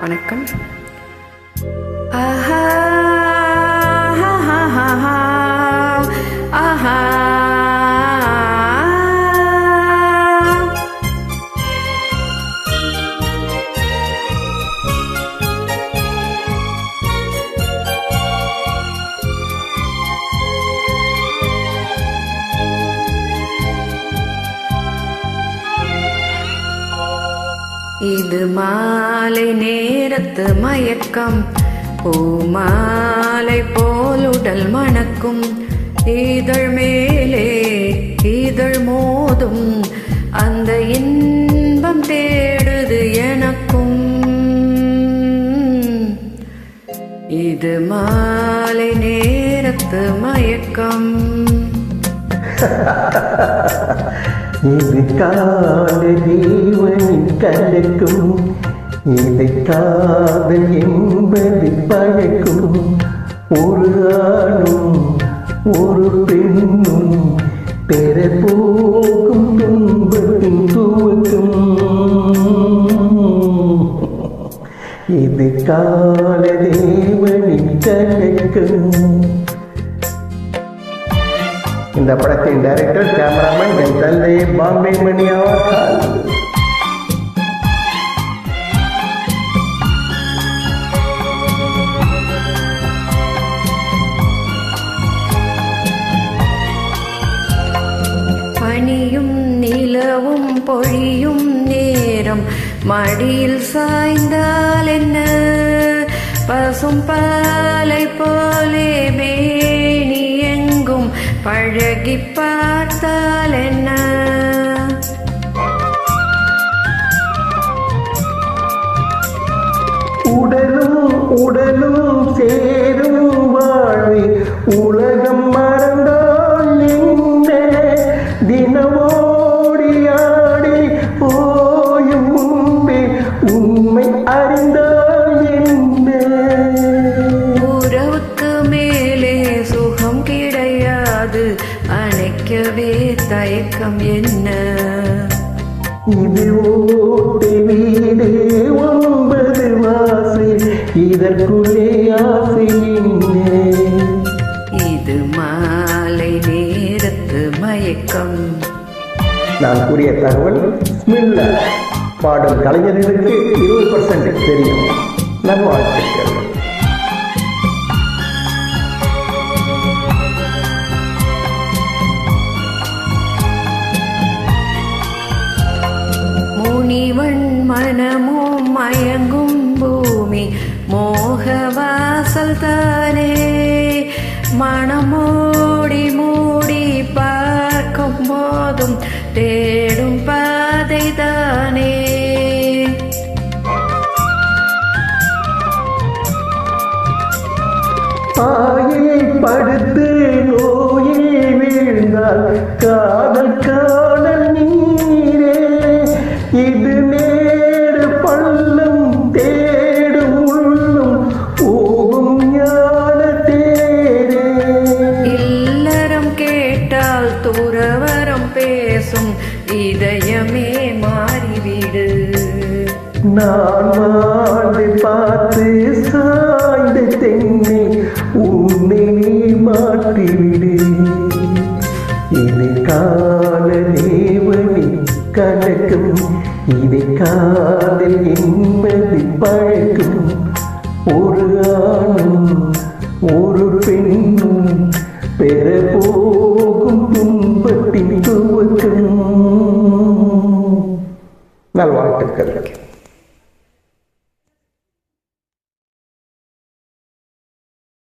வணக்கம். இது மாலை நேரத்து மயக்கம். பூமாலை போல் உடல் மணக்கும். இதழ் மேலே இதழ் மோதும். அந்த இன்பம் தேடுது எனக்கும். இது மாலை நேரத்து மயக்கம். இது கால ஜீவனின் கலக்கும் இதை காதல் என்பது பழக்கும். ஒரு ஆணும் ஒரு பெண்ணும் பெற போகும் துன்பத்தின் துவக்கும். இது கால தேவனின் கலக்கும் இந்த படத்தின் டைரக்டர் கேமராமேன் என் தந்தை பாம்பே மணி அவர்கள் பனியும் நிலவும் பொழியும் நேரம். மடியில் சாய்ந்தால் என்ன? பசும் பாலை போலே மே பழகி பார்த்தால் என்ன? உடலும் உடலும் சேரும் வாழ்வே உலகம் மறந்தால் என்ன? தினமும் என்ன? இது ஓட்டு வீடு ஒன்பது வாசல் இதற்குள்ளே ஆசை? இது மாலை நேரத்து மயக்கம். நான் கூறிய தகவல் ஸ்மில்ல பாடும் கலைஞர்களுக்கு இருபது பர்சன்ட் தெரியும். நம்ம வாழ்த்துக்கள் மனமும் மயங்கும் பூமி. மோகவாசல் தானே. மனமோடி மூடி பார்க்கும் போதும் தேடும் பாதை தானே. ஆயில் படுத்து நோயில் வீழ்ந்தால் காதல் கா துறவரம் பேசும் இதயமே மாறிவிடு. நான் வாழ்ந்து பார்த்து சாய்ந்து தென்னை உன்னை மாட்டிவிடு மாற்றிவிடு. இது கால தேவனி கணக்கும் இதை காதல் என்பது பழக்கும். ஒரு ஆணும் ஒரு துன்பத்தின் துவக்கம் நல்வாழ்த்துக்கள்